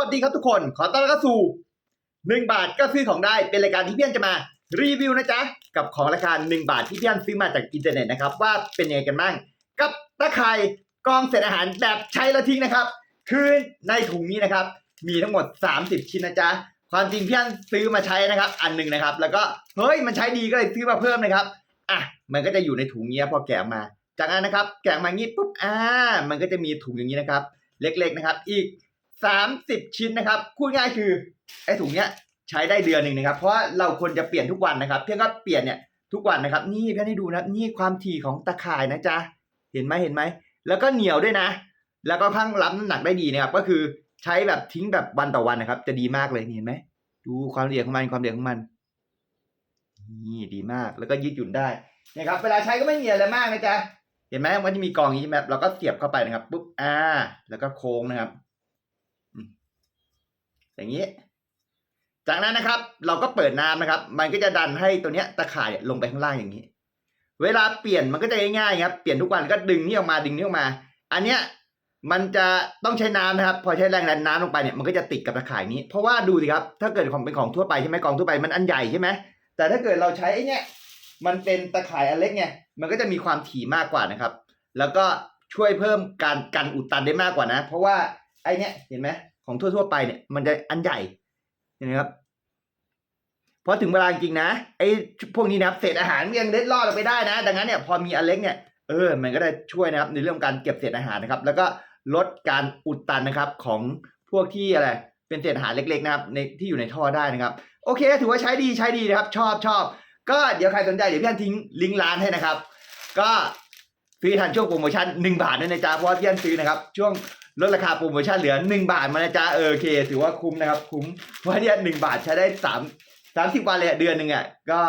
วัสดีครับทุกคน ขอต้อนรับเข้าสู่ 1 บาทก็ซื้อของได้เป็นรายการที่พี่อันจะมารีวิวนะจ๊ะ กับของราคา 1 บาทที่พี่อันซื้อมาจากอินเทอร์เน็ตนะครับ ว่าเป็นยังไงกันบ้าง กับตะไคร่กองเศษอาหารแบบใช้ล้วทิ้งนะครับ คือในถุงนี้นะครับ มีทั้งหมด 30 ชิ้นนะจ๊ะ ความจริงพี่อันซื้อมาใช้นะครับ อันหนึ่งนะครับ แล้วก็เฮ้ยมันใช้ดีก็เลยซื้อมาเพิ่มนะครับอะมันก็จะอยู่ในถุงนี้พอแกะมา จากนั้นนะครับ แกะมางี้ปุ๊บอ่ามันก็จะมีถุงอย่างนี้นะครับ เล็กๆนะครับ อีก 30ชิ้นนะครับพูดง่ายคือไอ้ถุงเนี้ยใช้ได้เดือนหนึ่งนะครับ เพราะว่าเราควรจะเปลี่ยนทุกวันนะครับ เพียงก็เปลี่ยนเนี่ยทุกวันนะครับ นี่เพื่อนให้ดูนะนี่ความถี่ของตะข่ายนะจ๊ะเห็นไหมเห็นไหมแล้วก็เหนียวด้วยนะ แล้วก็พังรับน้ำหนักได้ดีนะครับ ก็คือใช้แบบทิ้งแบบวันต่อวันนะครับ จะดีมากเลยเห็นไหมดูความละเอียดของมันความละเอียดของมันนี่ดีมากแล้วก็ยืดหยุ่นได้นะครับ เวลาใช้ก็ไม่มีอะไรมากนะจ๊ะเห็นไหมมันจะมีกององนี้ใช่ไหมเราก็เสียบเข้าไปนะครับปุ๊บอ่า แล้วก็โค้งนะครับ อย่างนี้ จากนั้นนะครับ เราก็เปิดน้ำนะครับ มันก็จะดันให้ตัวเนี้ยตะข่ายลงไปข้างล่างอย่างนี้ เวลาเปลี่ยนมันก็จะง่ายๆครับ เปลี่ยนทุกวันก็ดึงนี่ออกมาดึงนี่ออกมา อันเนี้ยมันจะต้องใช้น้ำนะครับ พอใช้แรงดันน้ำลงไปเนี่ยมันก็จะติดกับตะข่ายนี้ เพราะว่าดูสิครับ ถ้าเกิดของเป็นของทั่วไปใช่ไหมกองทั่วไปมันอันใหญ่ใช่ไหมแต่ถ้าเกิดเราใช้ไอ้เนี่ยมันเป็นตะข่ายอันเล็กไงมันก็จะมีความถี่มากกว่านะครับ แล้วก็ช่วยเพิ่มการกันอุดตันได้มากกว่านะ เพราะว่าไอ้เนี่ยเห็นไหม ของทั่วๆไปเนี่ยมันจะอันใหญ่นไหมครับพอถึงเวลาจริงนะไอ้พวกนี้นะครับเศษอาหารมันยังเล็ดลอดออกไปได้นะ ดังนั้นเนี่ยพอมีอันเล็กเนี่ยเออมันก็ได้ช่วยนะครับในเรื่องการเก็บเศษอาหารนะครับ แล้วก็ลดการอุดตันนะครับของพวกที่อะไรเป็นเศษอาหารเล็กๆนะครับในที่อยู่ในท่อได้นะครับ โอเค ถือว่าใช้ดีใช้ดีนะครับ ชอบชอบก็เดี๋ยวใครสนใจเดี๋ยวพี่อันทิ้งลิงก์ร้านให้นะครับ ก็ซื้อทันช่วงโปรโมชั่น1บาทด้วยนะจ๊ะเพราะว่าพี่อันซื้อนะครับช่วง ลดราคาโปรโมชั่นเหลือ 1 บาทมานะจ๊ะเออโอเค ถือว่าคุ้มนะครับ คุ้มเพราะว่าเนี่ยหนึ่งบาทใช้ได้สามสามสิบวันเลยเดือนหนึ่งอะก็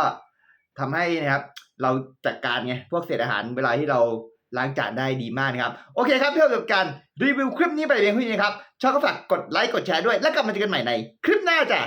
ทำให้นะครับ เราจัดการไงพวกเศษอาหารเวลาที่เราล้างจานได้ดีมากนะครับ โอเคครับเพื่อกับการรีวิวคลิปนี้ไปเพียงเท่านี้นะครับชอบก็ฝากกดไลค์กดแชร์ด้วย แล้วกลับมาเจอกันใหม่ในคลิปหน้าจ้ะ